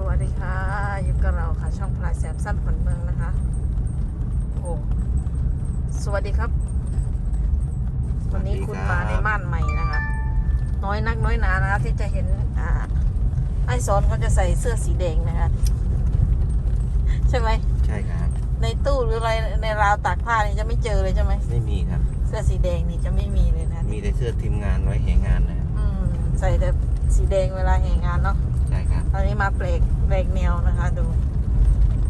สวัสดีค่ะ อยู่กับเราค่ะ ช่องพลายแสมสั้นขวัญเมืองนะคะ โอ้สวัสดีครับ วันนี้คุณมาในม่านใหม่นะคะ น้อยนักน้อยหนานะคะที่จะเห็น อ่า ไอซอนเขาจะใส่เสื้อสีแดงนะคะ ใช่ไหมใช่ครับ ในตู้หรืออะไรในราวตากผ้านี่จะไม่เจอเลยใช่ไหมไม่มีครับ เสื้อสีแดงนี่จะไม่มีเลยนะ มีแต่เสื้อทีมงานไว้แห่งานนะครับอืมใส่แต่สีแดงเวลาแห่งานเนาะใช่ครับต อนนี้มาเบรกเบรกแนวนะคะดู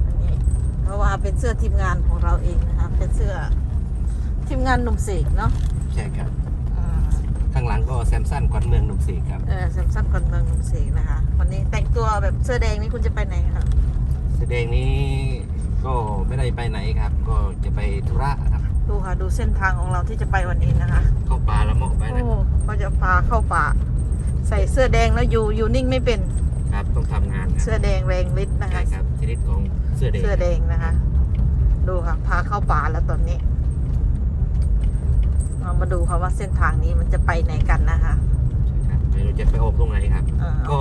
อันนี้เพราะว่าเป็นเสื้อทีมงานของเราเองนะคะเป็นเสื้อทีมงานหนุ่มเสกเนาะใช่ครับอ่าข้างหลังก็แซมสันกวนเมืองหนุ่มศรีครับเออแซมซันก่อนเมืองหนุ่มเสกนะคะ วันนี้แต่งตัวแบบเสื้อแดงนี่คุณจะไปไหนคะแสดงนี้ก็ไม่ได้ไปไหนครับ ก็จะไปธุระครับดูค่ะดูเส้นทางของเราที่จะไปวันนี้นะคะเข้าป่าละเหมาะไปโอ้นะก็จะพาเข้าป่า ใส่เสื้อแดงแล้วอยู่อยู่นิ่งไม่เป็น ครับต้องทำงานคเสื้รัอบแดงแรงฤทธิ์นะใช่คะ ครับชนิดของเสื้อแดงเสื้อแดงนะคะ ดูค่ะ พาเข้าป่าแล้วตอนนี้ เรามาดูค่ะว่าเส้นทางนี้มันจะไปไหนกันนะคะใช่ครับไม่รู้จะไปอบตรงไหนครับ เออก็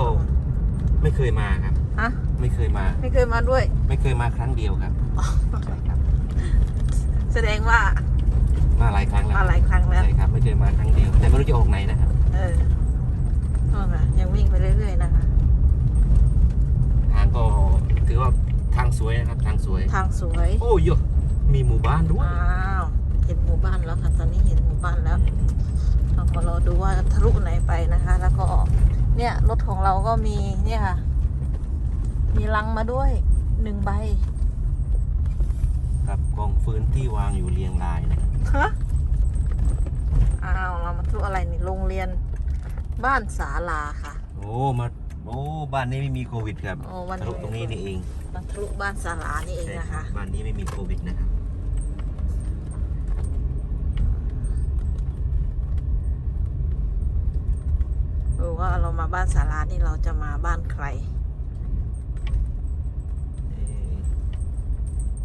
ไม่เคยมาครับ ฮะไม่เคยมา ไม่เคยมาด้วย ไม่เคยมาครั้งเดียวครับใช่ครับแสดงว่ามาหลายครั้งแล้วมาหลายครั้งแล้ว ใช่ครับ ไม่เคยมาครั้งเดียว แต่ไม่รู้จะออกไหนนะครับ เออนั่นน่ะยังวิ่งไปเรื่อยๆนะคะ ทางก็ถือว่า ทางสวยนะครับทางสวย ทางสวยโอ้ยมีหมู่บ้านด้วยอ้าวเห็นหมู่บ้านแล้วค่ะตอนนี้เห็นหมู่บ้านแล้วเราก็รอดูว่าทะลุไหนไปนะคะ แล้วก็เนี่ยรถของเราก็มีเนี่ยค่ะ มีลังมาด้วยหนึ่งใบกับกองฟืนที่วางอยู่เรียงรายนะครับฮะอ้าวเรามาทุอะไรนี่โรงเรียนบ้านศาลาค่ะ โอ้มาโอ้บ้านนี้ไม่มีโควิดครับโอ้บ้านนี้ทะลุตรงนี้นี่เอง มันทะลุบ้านศาลานี่เองใช่นะครัคะบบ้านนี้ไม่มีโควิดนะครับดูว่าเรามาบ้านศาลานี่เราจะมาบ้านใครเอ๊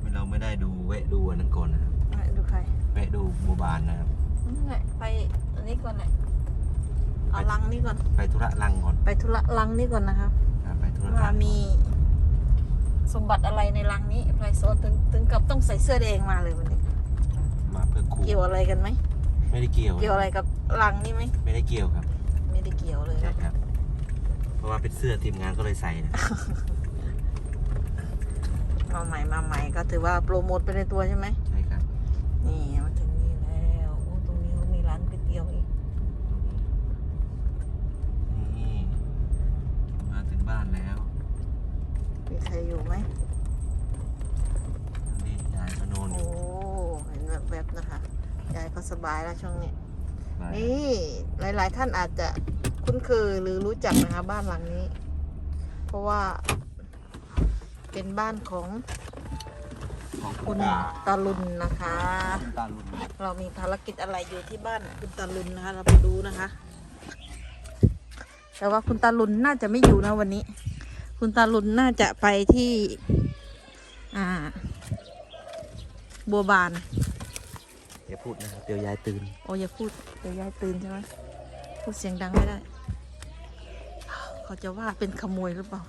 ะเราไม่ได้ดูแวะดูอันนั้นก่อนนะครับไม่ดูใครแวะดูโบบานนะครับนี่ไงไปอันนี้ก่อนเนี่ยเอาลังนี่ก่อน ไปธุระลังก่อน ไปธุระลังนี่ก่อนนะครับครับไปธุระว่าลังมี สมบัติอะไรในลังนี้ไพรโซนถึงถึงกับต้องใส่เสื้อแดงมาเลยวันนี้มาเพื่อคูเกี่ยวอะไรกันไหมไม่ได้เกี่ยว เกี่ยวอะไรกับลังนี่ไหมไม่ได้เกี่ยวครับ ไม่ได้เกี่ยวเลยใช่นะครับ เพราะว่าเป็นเสื้อทีมงานก็เลยใส่นะมาใหม่มาใหม่ก็ถือว่าโปรโมทไปในตัวใช่ไหมใช่ครับนี่มาถึงนี่แล้วโอ้ตรงนี้เขามีร้านก๋วยเตี๋ยวอีก นี่มาถึงบ้านแล้ว มีใครอยู่ไหมนี่ยายก็นอนอโอ้ยู่เห็นแบบแบบๆนะคะยายก็สบายแล้วช่วงนี้บ้านนี่หลาย ๆ ท่านอาจจะคุ้นเคยหรือรู้จักนะคะบ้านหลังนี้ เพราะว่า เป็นบ้านของของคุณตาลุนนะคะตาลุนเรามีภารกิจอะไรอยู่ที่บ้านคุณตาลุนนะคะ เราไปดูนะคะ แต่ว่าคุณตาลุนน่าจะไม่อยู่นะวันนี้ คุณตาลุนน่าจะไปที่ อ่า บัวบาน อย่าพูดนะครับเดี๋ยวยายตื่น โอ้อย่าพูด เดี๋ยวยายตื่นใช่ไหมพูดเสียงดังไม่ได้ เขาจะว่าเป็นขโมยหรือเปล่า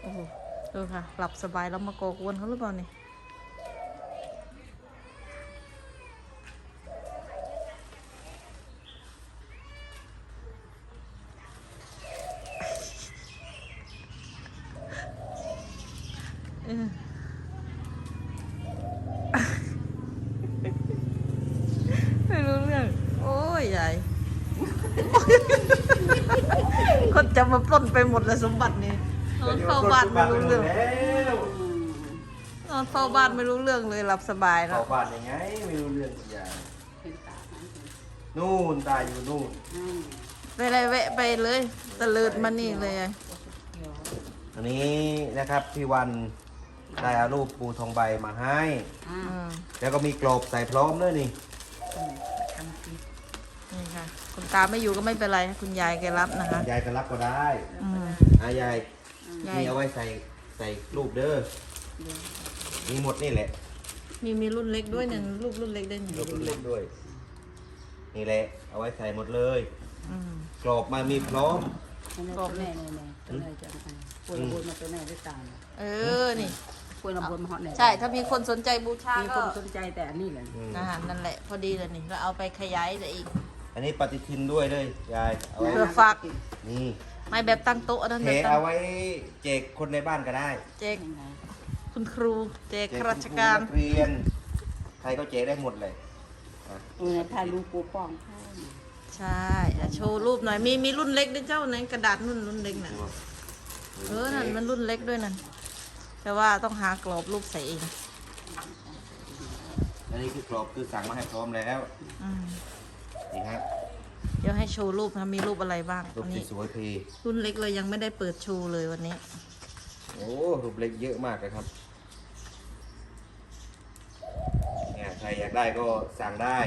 โอ้โหดูค่ะ หลับสบายแล้วมาโกกวนเขาหรือเปล่าเนี่ย ไม่รู้เรื่อง โอ้ยใหญ่ คนจะมาปล้นไปหมดเลยสมบัตินี่นอนเฝ้าบ้านไม่รู้เรื่องนอนเฝ้าบ้านไม่รู้เรื่องเลยหลับสบายแล้เข้าวบ้านยังไงไม่รู้เรื่องคุณยายนู่นตายอยู่นู่นไปอะไรแวะไปเลยตะเลิดมานี่เลยอันนี้นะครับพี่วัน ได้เอารูปปูทองใบมาให้อืมแล้วก็มีกรอบใส่พร้อมด้วยนี่นี่ค่ะ คุณตาไม่อยู่ก็ไม่เป็นไรคุณยายแกรับนะคะ ยายก็รับก็ได้อืมอายายยายนี่เอาไว้ใส่ใส่รูปเด้อมีหมดนี่แหละมีมีรุ่นเล็กด้วยหนึ่งลูกรุ่นเล็กด้วยหนึ่งรูปเล็กด้วย นี่แหละ เอาไว้ใส่หมดเลย อืมกรอบมามีพร้อม ตัวแน่แน่แน่ตัวแน่จะอะไรป่วยระบนมาตัวแน่ได้ตาม เออ นี่ ป่วยระบนมาฮอตแน่ใช่ถ้ามีคนสนใจบูชามีคก็นสนใจแต่อันนี้แหละอืมนะฮะนั่นแหละ พอดีเลยนี่เราเอาไปขยายได้อีกอันนี้ปฏิทินด้วยเลยยายเอาไว้เพื่อฝากนี่ไม่แบบตั้งโต๊ะอันนั้นเทแบบตั้เอางไว้แจกคนในบ้านก็ได้แจกยังไงคุณครูแจกแจข้าราชการคุณคนัเรียน ใครก็แจกได้หมดเลยอะเออถ่ายรูปปูป้องใช่อะโชว์รูปหน่อยมีมีรุ่นเล็กด้วยเจ้าในกระดาษรุ่นรุ่นเล็กน่ะเออนั่นมันรุ่นเล็กด้วยนั่น แต่ว่าต้องหากรอบรูปใส่เองอันนี้คือกรอบคือสั่งมาให้พร้อมแล้วอืมนี่ครับเดี๋ยวให้โชว์รูปนะมีรูปอะไรบ้างรูปวันที่นี้สวยพีรุ่นเล็กเลยยังไม่ได้เปิดโชว์เลยวันนี้ โอ้รูปเล็กเยอะมากเลยครับเนี่ยใครอยากได้ก็สั่งได้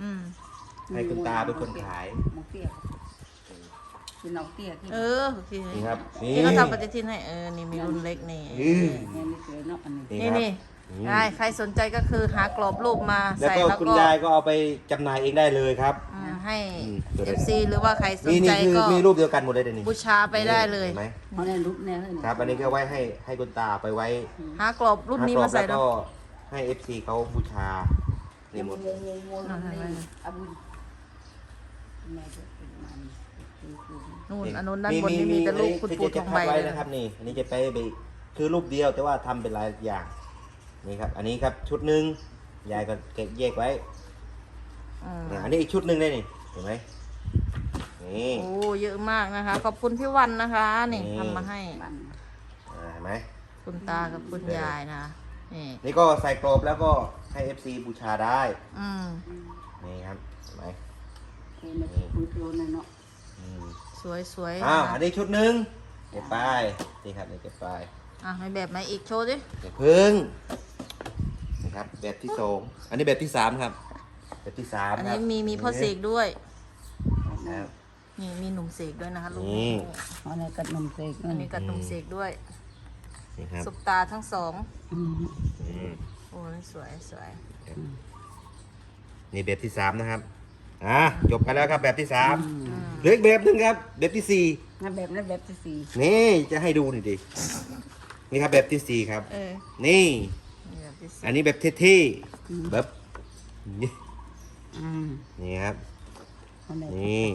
อืม ให้คุณตาเป็นคนขายมองเตี้ยคื อน้องเตี้ยที่เออโอเคนี่ครับนี่ ที่เขาทำปฏิทินให้เออนี่มีรุ่นเล็กนี่อืมเนี่ยนี่สวยเนาะอันนี้นี่ครับ นี่อืม ได้ใครสนใจก็คือหากรอบรูปมาแล้วใส่ก็แล้วคุณก็ยายก็เอาไปจำหน่ายเองได้เลยครับ อืมให้อืมตัวเล็ก FC หรือว่าใครสนนี่ใจนี่คือก็มีรูปเดียวกันหมดเลยเดี๋ยวนี้บูชาไปได้เลยห็นไหมเอาในรูปเนี่ยเลยครับ อันนี้ก็ไว้ให้ให้คุณตาไปไว้หากรอบรุ่นนี้มาใส่แล้แล้ววก็ให้ FC เขาบูชานี่หมดวงวงวงนี่อาบุญแม่จะเป็นมันคือคือ นู่นอันนู้นด้านบนนี่มีแต่รูปคุณปู่ทองใบที่จะจะพับไว้เลยนะนะครับนี่ อันนี้จะไปไปคือรูปเดียวแต่ว่าทำเป็นหลายอย่างนี่ครับ อันนี้ครับชุดหนึ่งยายก็เก็บแยกไว้อืมเนี่ยอันนี้อีกชุดหนึ่งเลยนี่เห็นไหมนี่โอ้เยอะมากนะคะ ขอบคุณพี่วันนะคะ นี่นี่ทำมาให้บ้านอ่าเห็นไหมคุณตากับคุณยายนะนี่นี่ก็ใส่กรอบแล้วก็ให้ FC บูชาได้ อืมนี่ครับเห็นไหมเห็น ไหมคือโคลนเนาะอืมสวยสวยอ้าวนะอันนี้ชุดหนึ่งเก็บไปนี่ครับนี่เก็บไปอะในแบบไหนอีกโชว์ดิเก็บพึ่งนะครับแบบที่สองอันนี้แบบที่สามครับ แบบที่สามอันครันี้บมีมีพ่อเสกด้วยครับนี่มีหนุ่มเสกด้วยนะคะลูกนี่เอาในกระนมเสกอันนี้กับหนุ่มเสกด้วยนี่ครับสุปตาทั้งสองอืมอืมโอ้ยสวยสวยนี่แบบที่สามนะครับ อะจบไปแล้วครับแบบที่สามอืมเหลืออีกแบบหนึ่งครับ แบบที่สี่งั้นแบบนั้นแบบที่สี่นี่จะให้ดูหน่อยดินี่ครับแบบที่สี่ครับ เออนี่ นี่แบบที่สี่อันนี้แบบเท่ๆแบบนี่อืมนี่ครับเอาแบบนี่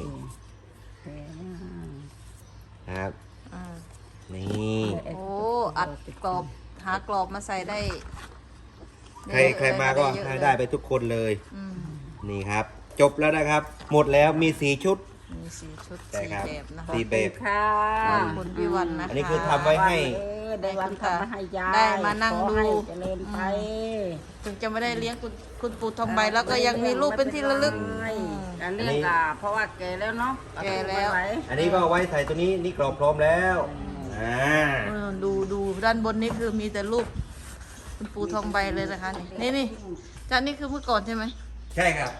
เออนะครับ อ่านี่เออโอ้ อัดกรอบ หากรอบมาใส่ได้ใครใครมาก็เยอะให้เลยได้ไปทุกคนเลย อืม นี่ครับ จบแล้วนะครับ หมดแล้วมีสีชุด มีสี่ชุดใช่สี่ครับแบบนะคะสี่แบบค่ะขอบคุณพี่วันนะคะ อันนี้คือทำไว้ ให้ เออได้วันทำมาให้ยายได้มานั่งขอดูให้เจริญไป ถึงจะไม่ได้เลี้ยงคุณคุณปู่ทองใบแล้วก็ยังมีรูปเป็นที่ระลึก ใช่อืมการเลี้ยงกาเพราะว่าแก่แล้วเนาะแก่แล้วเอาไปไอันนี้ก็เอาไว้ใส่ตัวนี้นี่กรอบพร้อมแล้วอ่าเออดูดูด้านบนนี่คือมีแต่รูปคุณปู่ทองใบเลยนะคะ นี่นี่นี่จานนี่คือเมื่อก่อนใช่ไหมใช่ครับ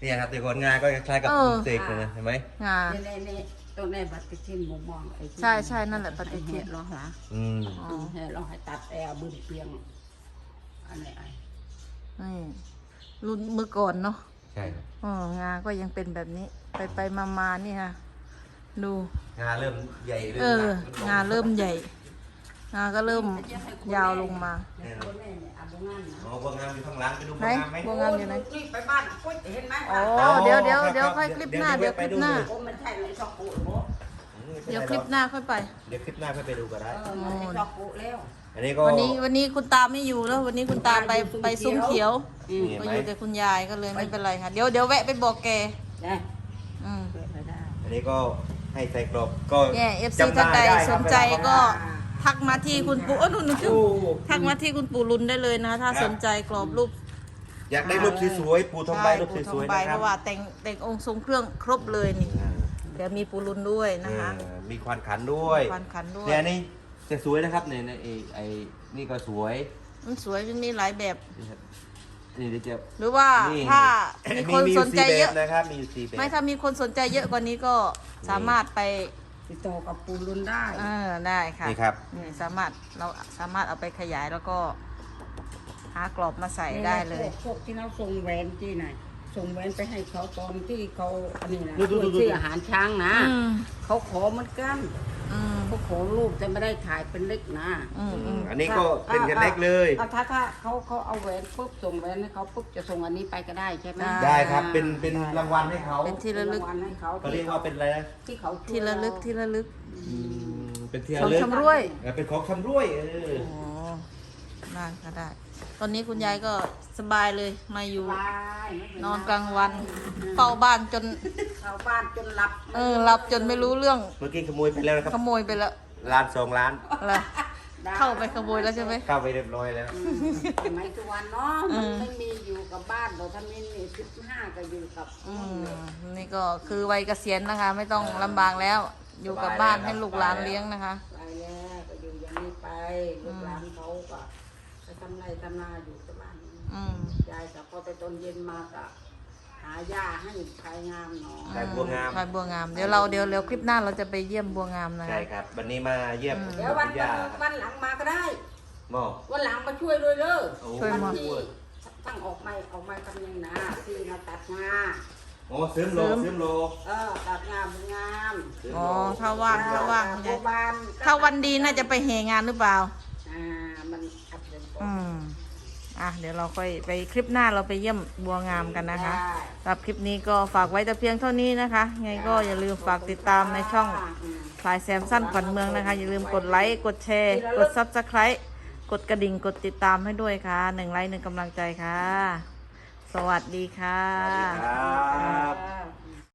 เนี่ยครับแต่ก่อนงานก็คล้ายๆกับเออเสกเลยนะเห็นไหมงา นี่นี่นี่ตรงนี้บัตรทินหมุมมองไอ้ที่ใช่ใช่นั่นแหละปฏิทิน ให้เรอหาอืมอ๋อให้เราให้ตัดแอร์บึ้นเปียงอันนี้ไอ้นี่รุ่นเมื่อก่อนเนาะใช่ครับอ๋องาก็ยังเป็นแบบนี้ ไปไปมามานี่ค่ะ ดู งานเริ่มใหญ่เริ่เอมอหนักงาเริ่มใหญ่ งาก็เริ่มยาวลงมาเนี่ยคนแม่เนี่ยอาบุงานนะอ๋อพวกงานอยู่ข้างหลังไปดูพไหนวกงานไหมพวกงามอยู่ไหนนี่ไปบ้านกุ้ยเห็นไหมอ๋ออ๋อเดี๋ยวเดี๋ยวครับเดี๋ยวครับค่อยคลิปหน้าเดี๋เดี๋ยยววคลิปหน้าไปดูโอ้มันใช่เลยชอบปูโบอืมไม่เดี๋ยวป็นคลิไรปหหน้าค่อยไป เดี๋ยวคลิปหน้าค่อยไปดูก็ได้เออมันได้ชอบปูแล้วอันนี้ก็วันนี้วันนี้คุณตาไม่อยู่แล้ววันนี้คุณตาไปไปซุ้มเขียวอืมเห็นไปไหมอยู่กับคุณยายก็เลยไม่เป็นไรค่ะเดี๋ยวเดี๋ยวแวะไปบอกแกได้อืมเปิดไปได้อันนี้ก็ให้ใส่กรอบก็แย่เอฟซีจำท่านใดได้สครับนใจเวลาก็ ทักมาที่คุณปู่เออนุ่นนุ่นโอ้ทักมาที่คุณปู่ลุนได้เลยนะ ถ้าครับสนใจกรอบรูปอยากได้รูปสวยๆปูทองใบรูปปู่สวยทองๆใบนะคเพรับราะว่าแต่งแต่งองค์ทรงเครื่องครบเลยนี่อ่าเดี๋ยวมีปูลุนด้วยนะคะ เออมีควันขันด้วยควันขันด้วย เนี่ยนี่จะสวยนะครับเนี่ยเนี่ยไอ้ไอ้นี่ก็สวยมันสวยมันมีหลายแบบนี่ครับนี่เดี๋ยวจะหรือว่านี่ถ้ามีคนมีสนใจเยอะสี่แบบนะครับมีอยู่สี่แบบ ไม่ถ้ามีคนสนใจเยอะกว่านี้ก็สามารถไป ติดต่อกับปูรุนได้ เออได้ค่ะนี่ครับ นี่สามารถเราสามารถเอาไปขยายแล้วก็ หากรอบมาใส่ได้เลย พวกที่เราส่งแหวนที่ไหนส่งแหวนไปให้เขาตอนที่เขาอันนี้นะดูดูดูดูซื้ออาหารช้างนะ อืม เขาขอเหมือนกัน อืมเขาขอรูปแต่ไม่ได้ถ่ายเป็นเล็กนะอืมอืมอันนี้ก็เป็นกันเล็กเลยอะถ้าถ้าเขาเขาเอาแหวนปุ๊บส่งแหวนให้เขาปุ๊บจะส่งอันนี้ไปก็ได้ใช่ไหมได้ครับเป็นเป็นรางวัลให้เขาเป็นที่ระลึก เป็นางวัลให้เขาเขาเรียกว่าเป็นอะไรนะที่เขาช่วยที่ระลึก ที่ระลึก อืมเป็นที่ขระองลึกชำรวย เออเป็นของชำร่วยเออโอ้ ได้ก็ได้ ตอนนี้คุณยายก็สบายเลยมาอยู่สบายไม่เป็นไรนอนกลางวันเฝ้าบ้านจน เข้าบ้านจนหลับเออหลับจนไม่รู้เรื่องเมื่อกี้ขโมยไปแล้วนะครับขโมยไปแล้วล้านสองล้าน อะไรด้เข้าไปขโมยแล้วใช่ไหม เข้าไปเรียบร้อยแล้วอืมสมัยทุกวันเนาะอืมันมไม่มีอยู่กับบ้านเราถ้าไม่มีสิบห้าก็อยู่กับอืมนี่ก็คือวัยเกษียณนะคะ ไม่ต้องลำบากแล้ว อยู่กับบ้านให้ลูกหลานเลี้ยงนะคะ ไปแล้วก็อยู่อย่างนี้ไปลูกหลานเขาก็ไป ทำไรทำนาอยู่กับบ้านอืมยายก็พอไปตอนเย็นมาก็หาหญ้าให้ชายงามหน่อยใช่บัวงามใช่บัวงาม เดี๋ยวเราเดี๋ยวเดี๋ยวคลิปหน้าเราจะไปเยี่ยมบัวงามนะใช่คะ ครับ วันนี้มาเยี่ยมเดี๋ยววันคุณย่าครับวันหลังมาก็ได้ หมอวันหลังมาช่วยด้วยเลยโอ้ช่วยหมดวันที่ตั้งออกไม้ออกไม้ทำยังนะที่มาตัดงาโอ้ซื้อโลซื้อโลเออตัดงามงามซื้ออ๋โลอถ้าว่างถ้าว่างคุณโบยายบานถ้าวันดีน่าจะไปเหงานหรือเปล่า อ่ามัน อัดเป็นก่อนอืมอะเดี๋ยวเราค่อยไปคลิปหน้าเราไปเยี่ยมบัวงามกันนะคะได้สำหรับคลิปนี้ก็ฝากไว้แต่เพียงเท่านี้นะคะ ไงก็อย่าลืมฝากติดตามในช่องอืมพลายแซมสั้นขวัญเมืองนะคะ อย่าลืมกดไลค์ กดแชร์ กดซับสไคร b ์กดกระดิ่ง กดติดตามให้ด้วยค่ะหนึ่งไลค์หนึ่งกำลังใจค่ะ สวัสดีค่ะ สวัสดีครับอ่า